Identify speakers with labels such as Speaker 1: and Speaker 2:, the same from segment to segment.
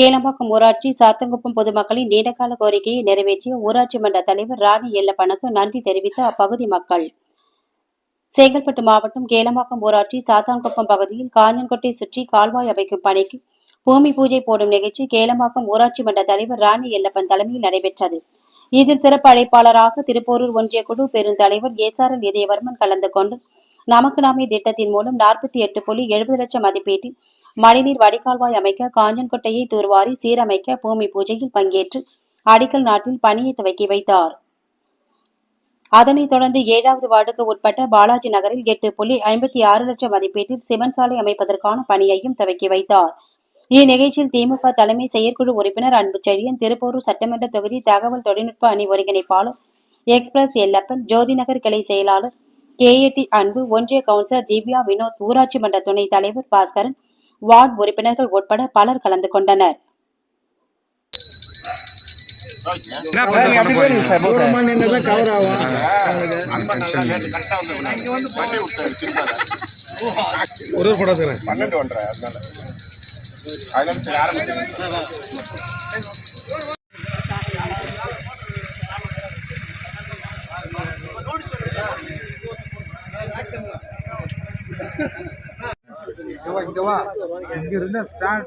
Speaker 1: கேளம்பாக்கம் ஊராட்சி சாத்தங்குப்பம் பொதுமக்களின் நீண்டகால கோரிக்கையை நிறைவேற்றிய ஊராட்சி மன்ற தலைவர் ராணி எல்லப்பனுக்கு நன்றி தெரிவித்த அப்பகுதி மக்கள். செங்கல்பட்டு மாவட்டம் கேளம்பாக்கம் ஊராட்சி சாத்தான்குப்பம் பகுதியில் காஞ்சன்கொட்டை சுற்றி கால்வாய் அமைக்கும் பணிக்கு பூமி பூஜை போடும் நிகழ்ச்சி கேளம்பாக்கம் ஊராட்சி மன்ற தலைவர் ராணி எல்லப்பன் தலைமையில் நடைபெற்றது. இதில் சிறப்பு அழைப்பாளராக திருப்போரூர் ஒன்றிய குழு பெருந்தலைவர் ஏசாரல் இதயவர்மன் கலந்து கொண்டு நமக்கு நாமே திட்டத்தின் மூலம் நாற்பத்தி எட்டு புள்ளி எழுபது லட்சம் மதிப்பீட்டில் மழைநீர் வடிகால்வாய் அமைக்க காஞ்சன்கொட்டையை தூர்வாரி சீரமைக்க பூமி பூஜையில் பங்கேற்று அடிக்கல் நாட்டில் பணியை துவக்கி வைத்தார். அதனைத் தொடர்ந்து ஏழாவது வார்டுக்கு உட்பட்ட பாலாஜி நகரில் எட்டு புள்ளி ஐம்பத்தி ஆறு லட்சம் மதிப்பீட்டில் சிவன் சாலை அமைப்பதற்கான பணியையும் துவக்கி வைத்தார். இந்நிகழ்ச்சியில் திமுக தலைமை செயற்குழு உறுப்பினர் அன்பு செழியன் திருப்போரூர் சட்டமன்ற தொகுதி தகவல் தொழில்நுட்ப அணி ஒருங்கிணைப்பாளர் எக்ஸ்பிரஸ் எல்லப்பன் ஜோதிநகர் கிளை செயலாளர் கேஏடி அன்பு ஒன்றிய கவுன்சிலர் திவ்யா வினோத் ஊராட்சி மன்ற துணைத் தலைவர் பாஸ்கரன் வார்டு உறுப்பினர்கள் உட்பட பலர் கலந்து கொண்டனர்.
Speaker 2: ஒரு
Speaker 3: பன்னெண்டு ஒன்றரை அதனால. அதனால சரி
Speaker 2: இங்க இருந்து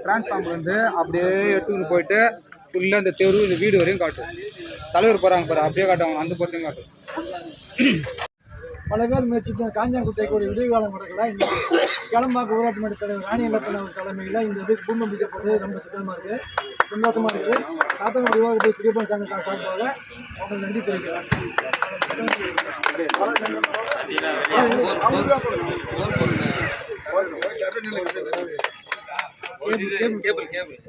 Speaker 2: டிரான்ஸ்ஃபார்மர் வந்து அப்படியே எடுத்துக்கிட்டு போயிட்டு ஃபுல்லா இந்த தெரு இந்த வீடு வரையும் காட்டும். தலைவர் போறாங்க பாரு அப்படியே காட்டுவாங்க அந்த பொறுத்தையும் காட்டும்.
Speaker 4: பல பேர் முயற்சித்த காஞ்சாங்குட்டைக்கு ஒரு விடுகாலம் நடக்கல. இந்த கிளம்பாக்க ஊராட்சி மன்ற தலைவர் ராணி இலப்பன் அவர் தலைமையில் இந்த இது பூமி போடுறது ரொம்ப சிக்கலமாக இருக்குது சந்தோஷமா இருக்குது சாத்தங்குடி விவாதத்தை பிரியப்பன் சங்க சார்பாக அவங்க நன்றி தெரிவிக்கிறேன்
Speaker 2: கேபிள் கேபிள்.